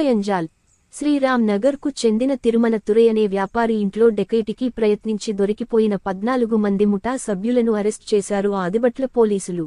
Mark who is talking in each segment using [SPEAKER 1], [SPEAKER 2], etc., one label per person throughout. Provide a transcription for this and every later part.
[SPEAKER 1] కయంజాల్ శ్రీరామ్ నగర్కు చెందిన తిరుమల తురై అనే వ్యాపారి ఇంట్లో డెకైటికి ప్రయత్నించి దొరికిపోయిన పద్నాలుగు మంది ముఠా సభ్యులను అరెస్ట్ చేశారు ఆదిబట్ల పోలీసులు.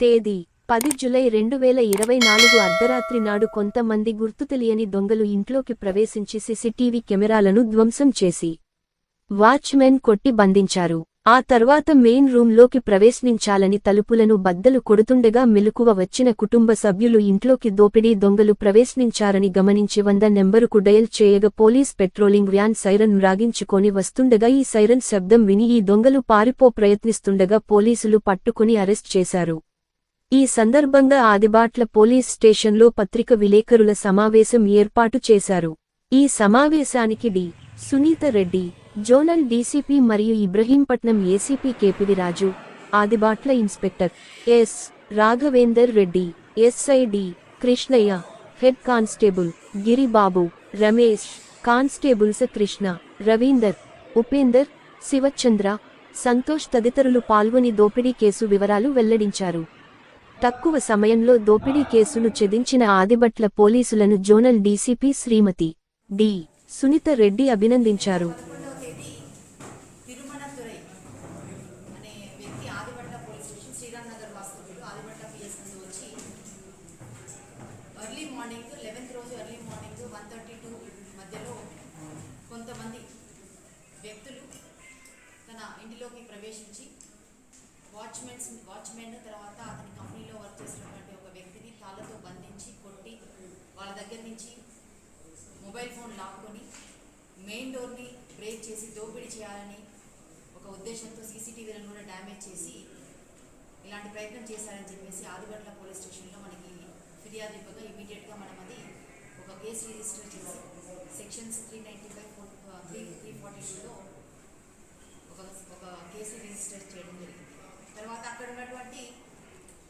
[SPEAKER 1] తేదీ పది జులై రెండు వేల ఇరవై నాలుగు అర్ధరాత్రి నాడు కొంతమంది గుర్తు తెలియని దొంగలు ఇంట్లోకి ప్రవేశించి సీసీటీవీ కెమెరాలను ధ్వంసం చేసి వాచ్మెన్ కొట్టి బంధించారు. ఆ తర్వాత మెయిన్ రూంలోకి ప్రవేశించాలని తలుపులను బద్దలు కొడుతుండగా మెలకువ వచ్చిన కుటుంబ సభ్యులు ఇంట్లోకి దోపిడీ దొంగలు ప్రవేశించారని గమనించి వంద నెంబరుకు డయల్ చేయగా పోలీస్ పెట్రోలింగ్ వ్యాన్ సైరన్ మ్రాగించుకొని వస్తుండగా ఈ సైరన్ శబ్దం విని ఈ దొంగలు పారిపో ప్రయత్నిస్తుండగా పోలీసులు పట్టుకుని అరెస్ట్ చేశారు. ఈ సందర్భంగా ఆదిబాట్ల పోలీస్ స్టేషన్లో పత్రిక విలేకరుల సమావేశం ఏర్పాటు చేశారు. ఈ సమావేశానికి D. Sunitha Reddy zonal DCP మరియు Ibrahimpatnam ACP KPD Raju Adibatla inspector S. Raghavender Reddy SI D Krishnaiah head constable Giribabu Ramesh constables Krishna Ravinder Upender Shivachandra Santosh తదితరులు పాల్గొని దోపిడీ కేసు వివరాలు వెల్లడించారు. తక్కువ సమయంలో దోపిడీ కేసును చెదించిన ఆదిబట్ల పోలీసులను zonal DCP Shrimati D. Sunitha Reddy అభినందించారు
[SPEAKER 2] పదకొండవ తేదీ తిరుమల తురై అనే వ్యక్తి ఆదిబట్ల పోలీస్ స్టేషన్ శ్రీరామ్ నగర్ వాస్తవ్యులు ఆదిబట్ల పిఎస్ నందు వచ్చి ఎర్లీ మార్నింగ్ లెవెన్త్ రోజు early morning one thirty two మధ్యలో కొంతమంది వ్యక్తులు తన ప్రవేశించి వాచ్మెన్స్ వాచ్మెన్ తర్వాత అతని కంపెనీలో వర్క్ చేసినటువంటి ఒక వ్యక్తిని తాళ్ళతో బంధించి కొట్టి వాళ్ళ దగ్గర నుంచి మొబైల్ ఫోన్ లాక్కొని మెయిన్ డోర్ని బ్రేక్ చేసి దోపిడీ చేయాలని ఒక ఉద్దేశంతో సీసీటీవీలను కూడా డ్యామేజ్ చేసి ఇలాంటి ప్రయత్నం చేశారని చెప్పేసి ఆదిబట్ల పోలీస్ స్టేషన్లో మనకి ఫిర్యాదు ఇవ్వగా ఇమీడియట్గా మనం అది ఒక కేసు రిజిస్టర్ చేసి sections three ninety five four three three forty టూలో ఒక ఒక కేసు రిజిస్టర్ చేయడం జరిగింది. తర్వాత అక్కడ ఉన్నటువంటి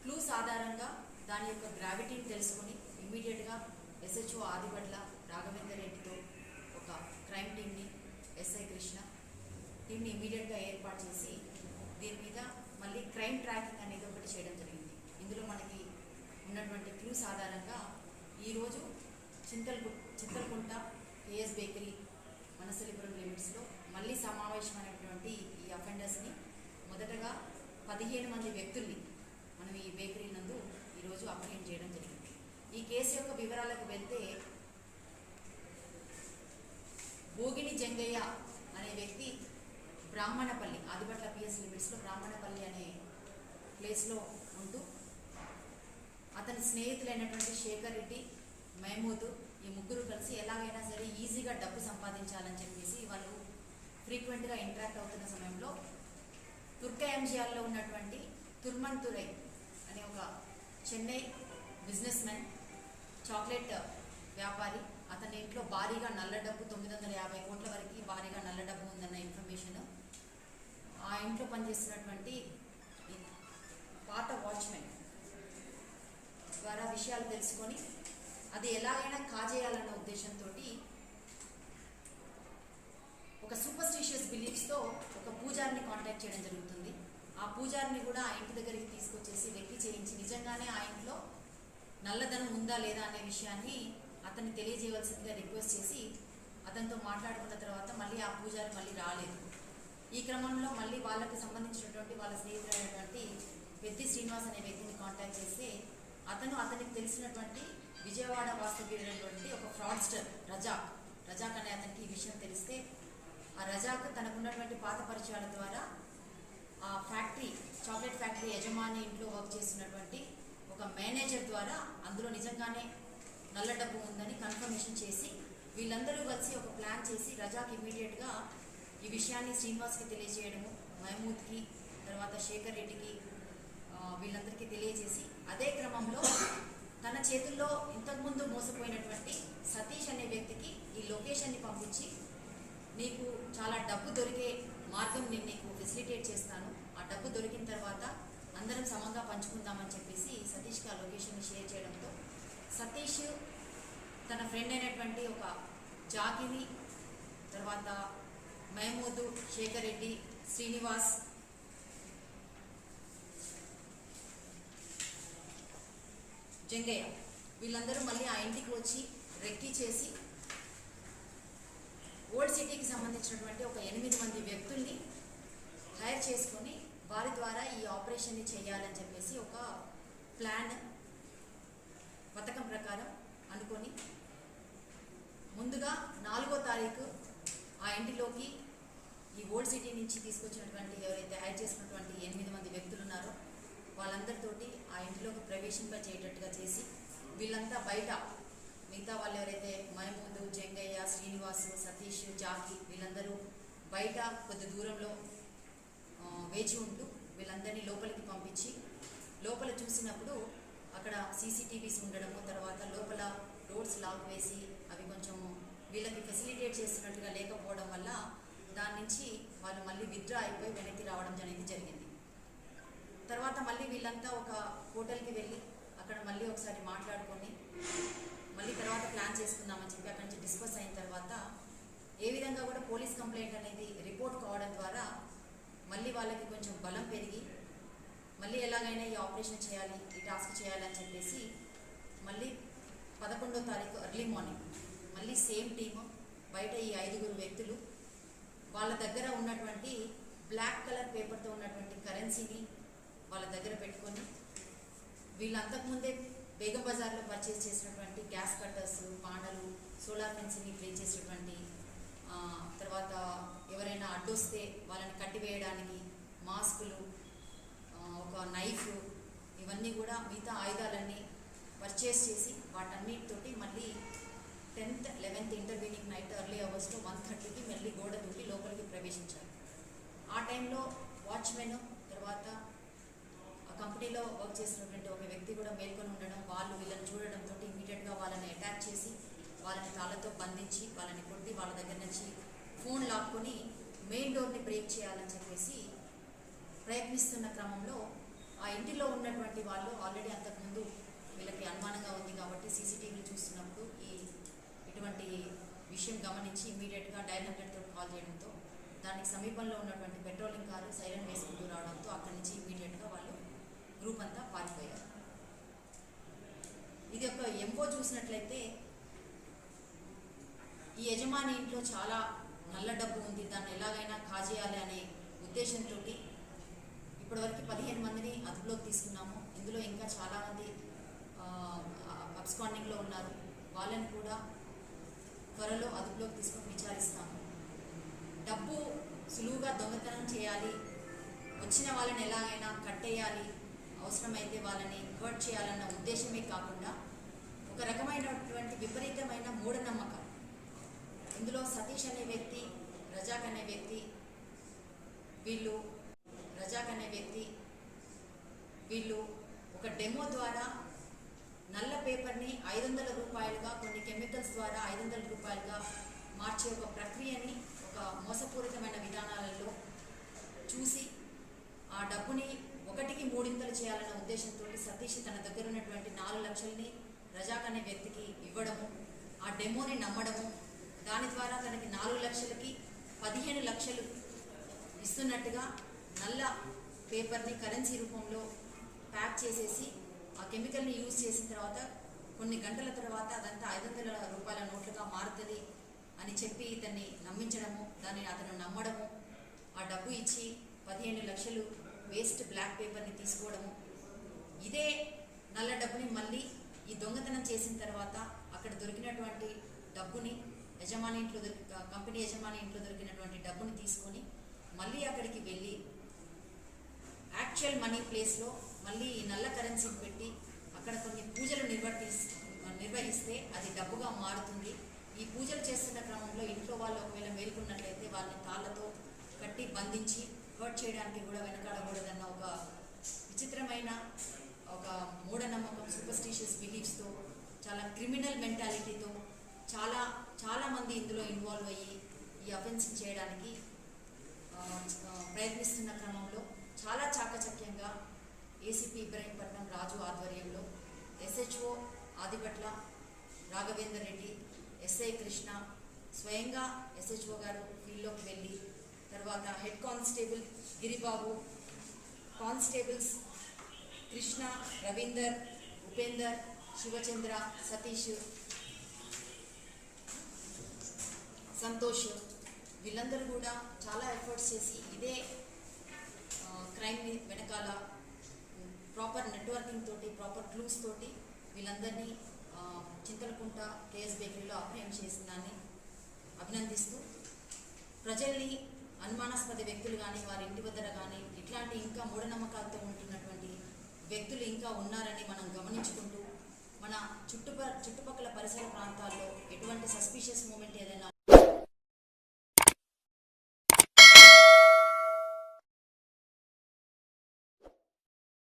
[SPEAKER 2] క్లూస్ ఆధారంగా దాని యొక్క గ్రావిటీని తెలుసుకొని ఇమ్మీడియట్గా ఎస్హెచ్ఓ ఆదిబట్ల రాఘవేందర్ రెడ్డితో ఒక క్రైమ్ టీమ్ని ఎస్ఐ కృష్ణ టీమ్ని ఇమీడియట్గా ఏర్పాటు చేసి దీని మీద మళ్ళీ క్రైమ్ ట్రాకింగ్ అనేది ఒకటి చేయడం జరిగింది. ఇందులో మనకి ఉన్నటువంటి క్లూస్ ఆధారంగా ఈరోజు చింతల్గు చింతలకుంట కేఎస్ బేకరీ మనసలిపురం లిమిట్స్లో మళ్ళీ సమావేశమైనటువంటి ఈ అఫెండర్స్ని మొదటగా పదిహేను మంది వ్యక్తుల్ని మనం ఈ బేకరీ నందు ఈరోజు అప్రహెండ్ చేయడం జరిగింది. ఈ కేసు యొక్క వివరాలకు వెళ్తే భోగిని జంగయ్య అనే వ్యక్తి బ్రాహ్మణపల్లి ఆదిపట్ల పిఎస్ లిమిట్స్లో బ్రాహ్మణపల్లి అనే ప్లేస్లో ఉంటూ అతని స్నేహితులైనటువంటి శేఖర్ రెడ్డి మహమూద్ ఈ ముగ్గురు కలిసి ఎలాగైనా సరే ఈజీగా డబ్బు సంపాదించాలని చెప్పేసి వాళ్ళు ఫ్రీక్వెంట్గా ఇంటరాక్ట్ అవుతున్న సమయంలో తుర్కయాంజియాల్లో ఉన్నటువంటి తుర్మన్ తురై అనే ఒక చెన్నై బిజినెస్ మ్యాన్ చాక్లెట్ వ్యాపారి అతని ఇంట్లో భారీగా నల్ల డబ్బు తొమ్మిది వందల యాభై కోట్ల వరకు భారీగా నల్ల డబ్బు ఉందన్న ఇన్ఫర్మేషన్. ఆ ఇంట్లో పనిచేస్తున్నటువంటి పాత వాచ్మెన్ ద్వారా విషయాలు తెలుసుకొని అది ఎలాగైనా కాజేయాలన్న ఉద్దేశంతో ఒక సూపర్ స్టిషియస్ బిలీఫ్స్తో ఒక పూజారిని కాంటాక్ట్ చేయడం జరుగుతుంది. ఆ పూజారిని కూడా ఆ ఇంటి దగ్గరికి తీసుకొచ్చేసి వెక్కి చేయించి నిజంగానే ఆ ఇంట్లో నల్లధనం ఉందా లేదా అనే విషయాన్ని అతన్ని తెలియజేయవలసిందిగా రిక్వెస్ట్ చేసి అతనితో మాట్లాడుకున్న తర్వాత మళ్ళీ ఆ పూజారి మళ్ళీ రాలేదు. ఈ క్రమంలో మళ్ళీ వాళ్ళకి సంబంధించినటువంటి వాళ్ళ స్నేహితుడైనటువంటి పెద్ది శ్రీనివాస్ అనే వ్యక్తిని కాంటాక్ట్ చేస్తే అతను అతనికి తెలిసినటువంటి విజయవాడ వాస్తవ్యుడైనటువంటి ఒక ఫ్రాడ్స్టర్ రజాక్. రజాక్ అనే అతనికి ఈ విషయం తెలిస్తే ఆ రజాక్ తనకున్నటువంటి పాత పరిచయాల ద్వారా ఆ ఫ్యాక్టరీ చాక్లెట్ ఫ్యాక్టరీ యజమాని ఇంట్లో వర్క్ చేస్తున్నటువంటి ఒక మేనేజర్ ద్వారా అందులో నిజంగానే నల్ల డబ్బు ఉందని కన్ఫర్మేషన్ చేసి వీళ్ళందరూ కలిసి ఒక ప్లాన్ చేసి రజాక్ ఇమీడియట్గా ఈ విషయాన్ని శ్రీనివాస్కి తెలియజేయడము మహమూద్కి తర్వాత శేఖర్ రెడ్డికి వీళ్ళందరికీ తెలియజేసి అదే క్రమంలో తన చేతుల్లో ఇంతకుముందు మోసపోయినటువంటి సతీష్ అనే వ్యక్తికి ఈ లొకేషన్ని పంపించి నీకు చాలా డబ్బు దొరికే మార్గం నేను నీకు ఫెసిలిటేట్ చేస్తాను. ఆ డబ్బు దొరికిన తర్వాత అందరం సమంగా పంచుకుందామని చెప్పేసి సతీష్కి ఆ లొకేషన్ని షేర్ చేయడంతో సతీష్ తన ఫ్రెండ్ అయినటువంటి ఒక జాకిని తర్వాత మహమూదు శేఖర్ రెడ్డి శ్రీనివాస్ జంగయ్య వీళ్ళందరూ మళ్ళీ ఆ ఇంటికి వచ్చి రెక్కి చేసి ఓల్డ్ సిటీకి సంబంధించినటువంటి ఒక ఎనిమిది మంది వ్యక్తుల్ని హైర్ చేసుకొని వారి ద్వారా ఈ ఆపరేషన్ని చేయాలని చెప్పేసి ఒక ప్లాన్ పథకం ప్రకారం అనుకొని ముందుగా నాలుగో తారీఖు ఆ ఇంటిలోకి ఈ ఓల్డ్ సిటీ నుంచి తీసుకొచ్చినటువంటి ఎవరైతే హైర్ చేసినటువంటి ఎనిమిది మంది వ్యక్తులు ఉన్నారో వాళ్ళందరితోటి ఆ ఇంటిలోకి ప్రవేశింప చేయటట్టుగా చేసి వీళ్ళంతా బయట మిగతా వాళ్ళు ఎవరైతే మహమూదు జంగయ్య శ్రీనివాసు సతీష్ జాకి వీళ్ళందరూ బయట కొద్ది దూరంలో వేచి ఉంటూ వీళ్ళందరినీ లోపలికి పంపించి లోపల చూసినప్పుడు అక్కడ సీసీటీవీస్ ఉండడము తర్వాత లోపల రోడ్స్ లాక్ వేసి అవి కొంచెం వీళ్ళకి ఫెసిలిటేట్ చేస్తున్నట్టుగా లేకపోవడం వల్ల దాని నుంచి వాళ్ళు మళ్ళీ విత్డ్రా అయిపోయి వెనక్కి రావడం అనేది జరిగింది. తర్వాత మళ్ళీ వీళ్ళంతా ఒక హోటల్కి వెళ్ళి అక్కడ మళ్ళీ ఒకసారి మాట్లాడుకొని మళ్ళీ తర్వాత ప్లాన్ చేసుకుందామని చెప్పి అక్కడి నుంచి డిస్కస్ అయిన తర్వాత ఏ విధంగా కూడా పోలీస్ కంప్లైంట్ అనేది రిపోర్ట్ కావడం ద్వారా మళ్ళీ వాళ్ళకి కొంచెం బలం పెరిగి మళ్ళీ ఎలాగైనా ఈ ఆపరేషన్ చేయాలి ఈ టాస్క్ చేయాలని చెప్పేసి మళ్ళీ పదకొండో తారీఖు ఎర్లీ మార్నింగ్ మళ్ళీ సేమ్ టీము బయట ఈ ఐదుగురు వ్యక్తులు వాళ్ళ దగ్గర ఉన్నటువంటి బ్లాక్ కలర్ పేపర్తో ఉన్నటువంటి కరెన్సీని వాళ్ళ దగ్గర పెట్టుకొని వీళ్ళంతకుముందే బేగం బజార్లో పర్చేస్ చేసినటువంటి గ్యాస్ కట్టర్స్ పాండలు సోలార్ ఫెన్సింగ్ని ప్లే చేసినటువంటి తర్వాత ఎవరైనా అడ్డొస్తే వాళ్ళని కట్టివేయడానికి మాస్కులు ఒక నైఫ్ ఇవన్నీ కూడా మిగతా ఆయుధాలన్నీ పర్చేస్ చేసి వాటన్నిటితోటి మళ్ళీ tenth eleventh intervening night early అవర్స్లో వన్ థర్టీకి మళ్ళీ గోడ దూకి లోపలికి ప్రవేశించారు. ఆ టైంలో వాచ్మెన్ తర్వాత కంపెనీలో వర్క్ చేసినటువంటి ఒక వ్యక్తి కూడా మేల్కొని ఉండడం వాళ్ళు వీళ్ళని చూడడంతో ఇమీడియట్గా వాళ్ళని అటాక్ చేసి వాళ్ళని కాళ్ళతో బంధించి వాళ్ళని కొట్టి వాళ్ళ దగ్గర నుంచి ఫోన్ లాక్కొని మెయిన్ డోర్ని బ్రేక్ చేయాలని చెప్పేసి ప్రయత్నిస్తున్న క్రమంలో ఆ ఇంటిలో ఉన్నటువంటి వాళ్ళు ఆల్రెడీ అంతకుముందు వీళ్ళకి అనుమానంగా ఉంది కాబట్టి సీసీటీవీలు చూస్తున్నప్పుడు ఈ ఇటువంటి విషయం గమనించి ఇమీడియట్గా డైల్ హండ్రెడ్తో కాల్ చేయడంతో దానికి సమీపంలో ఉన్నటువంటి పెట్రోలింగ్ కారు సైరన్ వేసుకుంటూ రావడంతో అక్కడి నుంచి ఇమీడియట్గా వాళ్ళు గ్రూప్ అంతా పారిపోయారు. ఇది ఒక ఎంఓ చూసినట్లయితే ఈ యజమాని ఇంట్లో చాలా నల్ల డబ్బు ఉంది దాన్ని ఎలాగైనా కాజేయాలి అనే ఉద్దేశంతో ఇప్పటివరకు పదిహేను మందిని అదుపులోకి తీసుకున్నాము. ఇందులో ఇంకా చాలామంది అబ్స్కాండింగ్లో ఉన్నారు. వాళ్ళని కూడా త్వరలో అదుపులోకి తీసుకొని విచారిస్తాము. డబ్బు సులువుగా దొంగతనం చేయాలి వచ్చిన వాళ్ళని ఎలాగైనా కట్టేయాలి అవసరమైతే వాళ్ళని ఇన్వర్ట్ చేయాలన్న ఉద్దేశమే కాకుండా ఒక రకమైనటువంటి విపరీతమైన మూఢనమ్మకం. ఇందులో సతీష్ అనే వ్యక్తి రజాక్ అనే వ్యక్తి వీళ్ళు రజాక్ అనే వ్యక్తి వీళ్ళు ఒక డెమో ద్వారా నల్ల పేపర్ని ఐదు వందల రూపాయలుగా కొన్ని కెమికల్స్ ద్వారా ఐదు వందల రూపాయలుగా మార్చే ఒక ప్రక్రియని ఒక మోసపూరితమైన విధానాలలో చూసి ఆ డబ్బుని ఒకటికి మూడింతలు చేయాలన్న ఉద్దేశంతో సతీష్ తన దగ్గర ఉన్నటువంటి నాలుగు లక్షల్ని రజాక్ అనే వ్యక్తికి ఇవ్వడము ఆ డెమోని నమ్మడము దాని ద్వారా తనకి నాలుగు లక్షలకి పదిహేను లక్షలు ఇస్తున్నట్టుగా నల్ల పేపర్ని కరెన్సీ రూపంలో ప్యాక్ చేసేసి ఆ కెమికల్ని యూజ్ చేసిన తర్వాత కొన్ని గంటల తర్వాత అదంతా ఐదు వందల రూపాయల నోట్లుగా మారుతుంది అని చెప్పి ఇతన్ని నమ్మించడము దాన్ని అతను నమ్మడము ఆ డబ్బు ఇచ్చి పదిహేను లక్షలు వేస్ట్ బ్లాక్ పేపర్ని తీసుకోవడము. ఇదే నల్ల డబ్బుని మళ్ళీ ఈ దొంగతనం చేసిన తర్వాత అక్కడ దొరికినటువంటి డబ్బుని యజమాని ఇంట్లో దొరికి కంపెనీ యజమాని ఇంట్లో దొరికినటువంటి డబ్బుని తీసుకొని మళ్ళీ అక్కడికి వెళ్ళి యాక్చువల్ మనీ ప్లేస్లో మళ్ళీ ఈ నల్ల కరెన్సీని పెట్టి అక్కడ కొన్ని పూజలు నిర్వర్తి నిర్వహిస్తే అది డబ్బుగా మారుతుంది. ఈ పూజలు చేస్తున్న క్రమంలో ఇంట్లో వాళ్ళు ఒకవేళ మేల్కొన్నట్లయితే వాళ్ళని తాళ్ళతో కట్టి బంధించి హర్ట్ చేయడానికి కూడా వెనకాడకూడదన్న ఒక విచిత్రమైన ఒక మూఢనమ్మకం సూపర్స్టిషియస్ బిలీఫ్స్తో చాలా క్రిమినల్ మెంటాలిటీతో చాలా చాలామంది ఇందులో ఇన్వాల్వ్ అయ్యి ఈ అఫెన్స్ చేయడానికి ప్రయత్నిస్తున్న క్రమంలో చాలా చాకచక్యంగా ఏసీపీ ఇబ్రహీంపట్నం రాజు ఆధ్వర్యంలో ఎస్హెచ్ఓ ఆదిపట్ల రాఘవేందర్ రెడ్డి ఎస్ఐ కృష్ణ స్వయంగా ఎస్హెచ్ఓ గారు ఫీల్డ్లోకి వెళ్ళి తర్వాత head constable Giribabu constables Krishna Ravinder Upender Shivachandra Satish Santosh. వీళ్ళందరూ కూడా చాలా ఎఫర్ట్స్ చేసి ఇదే క్రైమ్ వెనకాల ప్రాపర్ నెట్వర్కింగ్ తోటి ప్రాపర్ క్లూస్ తోటి వీళ్ళందరినీ చింతలకుంట కేఎస్ బేకరీలో అభయం చేసిన అభినందిస్తూ ప్రజల్ని అనుమానాస్పద వ్యక్తులు కానీ వారి ఇంటి వద్దర కానీ ఇట్లాంటి ఇంకా మూఢనమ్మకాలతో ఉంటున్నటువంటి వ్యక్తులు ఇంకా ఉన్నారని మనం గమనించుకుంటూ మన చుట్టుప చుట్టుపక్కల పరిసర ప్రాంతాల్లో ఎటువంటి సస్పీషియస్ మూమెంట్ ఏదైనా